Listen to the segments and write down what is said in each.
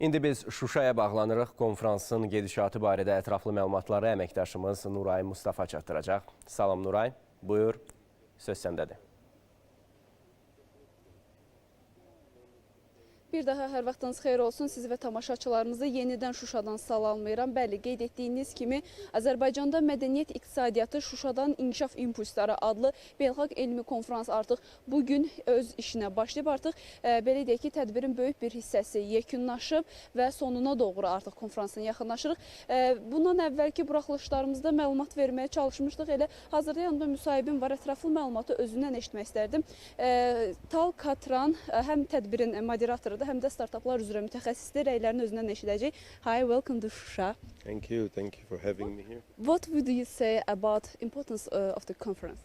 İndi biz Şuşaya bağlanırıq. Konfransın gedişatı barədə ətraflı məlumatları əməkdaşımız Nuray Mustafa çatdıracaq. Salam Nuray, buyur, söz səndədir. Bir daha hər vaxtınız xeyir olsun. Sizi və tamaşaçılarımızı yenidən Şuşadan salamlayıram. Bəli, qeyd etdiyiniz kimi Azərbaycanda mədəniyyət iqtisadiyyatı Şuşadan İnkişaf İmpulsları adlı beynəlxalq elmi konfrans artıq bu gün öz işinə başlayıb. Artıq e, belə deyək ki, tədbirin böyük bir hissəsi yekunlaşıb və sonuna doğru artıq konfransın yaxınlaşırıq. E, bundan əvvəlki buraxılışlarımızda məlumat verməyə çalışmışdıq. Elə hazırda yanımda müsahibim var. Ətraflı məlumatı özündən eşitmək istərdim. E, Tal Katran e, həm tədbirin həm də startaplar üzrə mütəxəssisdir. Rəylərini özündən eşidəcək. Hi, welcome to Şuşa. Thank you. Thank you for having me here. What would you say about importance uh, of the conference?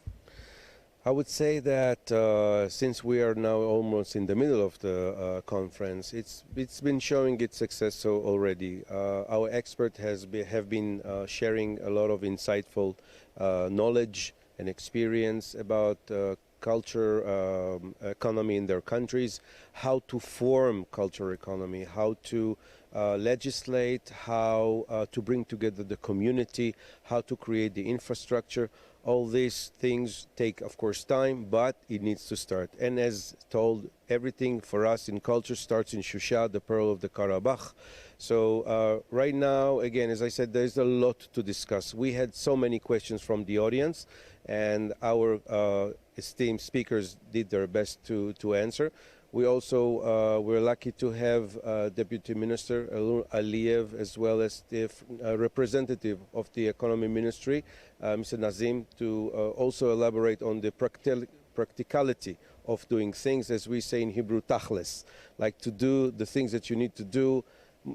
I would say that uh, since we are now almost in the middle of the uh, conference, it's it's been showing its success so already. Uh, our expert has be, have been uh, sharing a lot of insightful uh, knowledge and experience about uh, culture um, economy in their countries, how to form culture economy, how to uh, legislate, how uh, to bring together the community, how to create the infrastructure. All these things take, of course, time, but it needs to start. And as told, everything for us in culture starts in Shusha, the pearl of the Karabakh. So uh, right now, again, as I said, there's a lot to discuss. We had so many questions from the audience, and our uh, esteemed speakers did their best to, to answer. We also uh, were lucky to have uh, Deputy Minister Aliyev as well as the uh, representative of the Economy Ministry, uh, Mr. Nazim, to uh, also elaborate on the practicality of doing things, as we say in Hebrew, tachles, like to do the things that you need to do,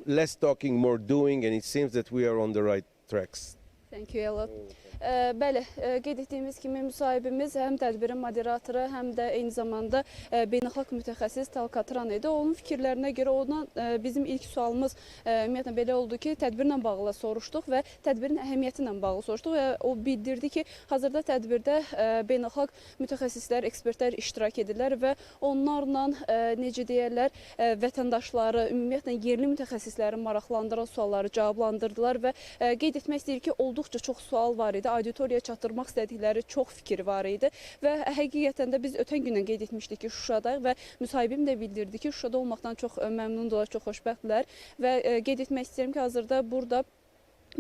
less talking, more doing, and it seems that we are on the right tracks. Thank you a lot. Bəli, ə, qeyd etdiyimiz kimi müsahibimiz həm tədbirin moderatoru, həm də eyni zamanda ə, beynəlxalq mütəxəssis Talkatran idi. Onun fikirlərinə görə ona ə, bizim ilk sualımız ümumiyyətlə belə oldu ki, tədbirlə bağlı soruşduq və tədbirin əhəmiyyəti ilə bağlı soruşduq və o bildirdi ki, hazırda tədbirdə beynəlxalq mütəxəssislər, ekspertlər iştirak edirlər və onlarla necə deyirlər, vətəndaşları, ümumiyyətlə yerli mütəxəssisləri maraqlandıran sualları cavablandırdılar və qeyd etmək istəyir ki, olduqca çox sual var idi. Auditoriyaya çatdırmaq istədikləri çox fikir var idi və həqiqətən də biz ötən gündən qeyd etmişdik ki, Şuşadayıq və müsahibim də bildirdi ki, Şuşada olmaqdan çox ə, məmnundular, çox xoşbəxtdirlər və ə, qeyd etmək istəyirəm ki, hazırda burada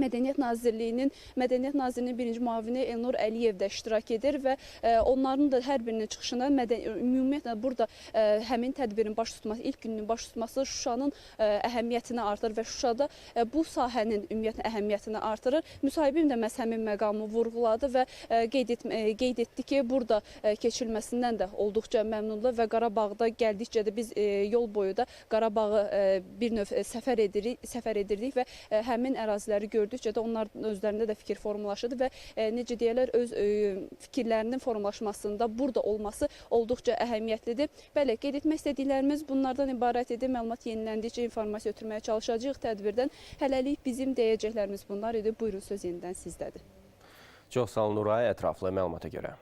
Mədəniyyət Nazirliyinin Mədəniyyət Nazirinin birinci müavini Elnur Əliyev də iştirak edir və ə, onların da hər birinin çıxışında ümumiyyətlə burada ə, həmin tədbirin baş tutması, ilk gününün baş tutması Şuşanın ə, əhəmiyyətini artırır və Şuşada bu sahənin ümumiyyətlə əhəmiyyətini artırır. Müsahibim də məhz həmin məqamı vurğuladı və qeyd, et, qeyd etdi ki, burada ə, keçirilməsindən də olduqca məmnunlar və Qarabağda gəldikcə də biz yol boyu da Qarabağı bir növ səfər edirik, səfər edirdik və həmin əraziləri gördükcə də onların özlərində də fikir formalaşırdı və ə, necə deyirlər öz ə, fikirlərinin formalaşmasında burada olması olduqca əhəmiyyətlidir. Bəli, qeyd etmək istədiklərimiz bunlardan ibarət idi. Məlumat yeniləndikcə informasiya ötürməyə çalışacağıq tədbirdən. Hələlik bizim deyəcəklərimiz bunlar idi. Buyurun söz yenidən sizdədir. Çox sağ ol Nuray, ətraflı məlumata görə.